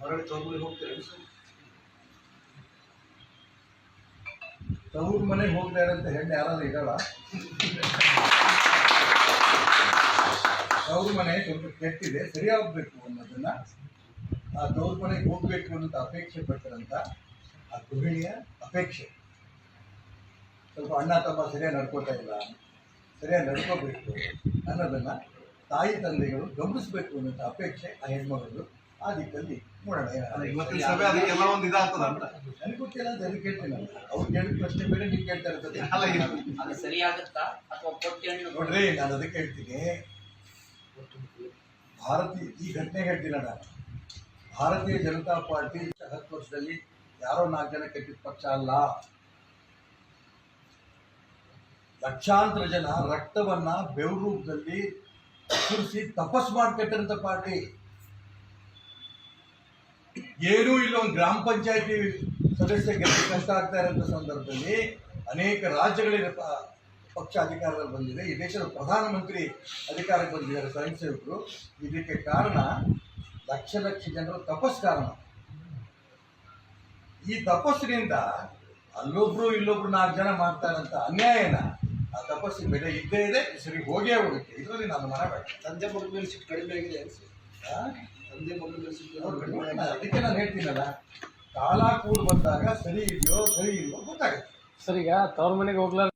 ಹೊರಗಡೆ ತಗೊಂಡು ಸರ್ ತವ್ರ ಮನೆಗೆ ಹೋಗ್ತಾ ಇರೋಂಥ ಹೆಣ್ಣು ಯಾರಾದ್ರೂ ಇದ್ದಾಳ ತವ್ರ ಮನೆ ಸ್ವಲ್ಪ ಕೆಟ್ಟಿದೆ, ಸರಿಯಾಗಬೇಕು ಅನ್ನೋದನ್ನ. ಆ ತವ್ರ ಮನೆಗೆ ಹೋಗ್ಬೇಕು ಅನ್ನೋಂಥ ಅಪೇಕ್ಷೆ ಪಟ್ಟಿರಂತ ಆ ಗೃಹಿಣಿಯ ಅಪೇಕ್ಷೆ. ಸ್ವಲ್ಪ ಅಣ್ಣ ತಮ್ಮ ಸರಿಯಾಗಿ ನಡ್ಕೋತಾ ಇಲ್ಲ, ಸರಿಯಾಗಿ ನಡ್ಕೋಬೇಕು ಅನ್ನೋದನ್ನ ತಾಯಿ ತಂದೆಗಳು ಗಮನಿಸಬೇಕು ಅನ್ನೋಂಥ ಅಪೇಕ್ಷೆ ಆ ಹೆಣ್ಮಗಳು ಆ ದಿಕ್ಕಲ್ಲಿ ನೋಡೋಣ ಅಲ್ಲ, ಇವತ್ತಿನ ಸಭೆ ಅದಕ್ಕೆಲ್ಲ ಒಂದು ಇದಾಗ್ತದ ಅಂತ. ನನಗೆ ಗೊತ್ತಿಲ್ಲ ಅಂತ ಅದಕ್ಕೆ ಕೇಳ್ತೀನಿ ಅವ್ರು ಕೇಳಿದ ಪ್ರಶ್ನೆ ಬೇರೆ ನೀವು ಕೇಳ್ತಾ ಇರ್ತದೆ ಅಲ್ಲ ಅದು ಸರಿಯಾಗುತ್ತಾ ಅಥವಾ ಕೊಟ್ಟಿ ನೋಡ್ರಿ ನಾನು ಅದಕ್ಕೆ ಹೇಳ್ತೀನಿ. ಭಾರತೀಯ ಈ ಘಟನೆ ಹೇಳ್ತೀನಿ ನಾನು. ಭಾರತೀಯ ಜನತಾ ಪಾರ್ಟಿ ಹತ್ತು ವರ್ಷದಲ್ಲಿ ಯಾರೋ ನಾಲ್ಕು ಜನ ಕೆಟ್ಟಿದ ಪಕ್ಷ ಅಲ್ಲ. ಲಕ್ಷಾಂತರ ಜನ ರಕ್ತವನ್ನ ಬೆವರೂಪದಲ್ಲಿ ರೂಪದಲ್ಲಿ ಸುರಿಸಿ ತಪಸ್ ಮಾಡಿ ಕಟ್ಟಿರಂತ ಪಾರ್ಟಿ. ಏನೂ ಇಲ್ಲ, ಒಂದು ಗ್ರಾಮ ಪಂಚಾಯತಿ ಸದಸ್ಯ ಗೆದ್ದು ಕಷ್ಟ ಆಗ್ತಾ ಇರೋಂಥ ಸಂದರ್ಭದಲ್ಲಿ ಅನೇಕ ರಾಜ್ಯಗಳಿಗೆ ಪಕ್ಷ ಅಧಿಕಾರದಲ್ಲಿ ಬಂದಿದೆ. ಈ ದೇಶದ ಪ್ರಧಾನಮಂತ್ರಿ ಅಧಿಕಾರಕ್ಕೆ ಬಂದಿದ್ದಾರೆ ಸ್ವಯಂ ಇದಕ್ಕೆ ಕಾರಣ ಲಕ್ಷ ಲಕ್ಷ ಜನರ ತಪಸ್ ಕಾರಣ. ಈ ತಪಸ್ಸಿನಿಂದ ಅಲ್ಲೊಬ್ರು ಇಲ್ಲೊಬ್ರು ನಾಲ್ಕು ಜನ ಮಾಡ್ತಾರಂತ ಅನ್ಯಾಯನ ಆ ತಪಸ್ಸಿನ ಬೆಲೆ ಇದ್ದೇ ಇದೆ ಸರಿ ಹೋಗೇ ಹೋಗುತ್ತೆ. ಇದರಲ್ಲಿ ನಾನು ಮನ ಸಂಜೆ ಮೇಲೆ ಸಿಟ್ಟು ಕಡಿಮೆ ಆಗಿದೆ? ತಂದೆ. ಅದಕ್ಕೆ ನಾನು ಹೇಳ್ತೀನಲ್ಲ, ಕಾಲ ಕೂಡ ಬಂದಾಗ ಸರಿ ಇದೆಯೋ ಸರಿ ಇಲ್ವೋ ಗೊತ್ತಾಗುತ್ತೆ ಸರ್, ಈಗ ತವ್ರ ಮನೆಗೆ ಹೋಗ್ಲಾರ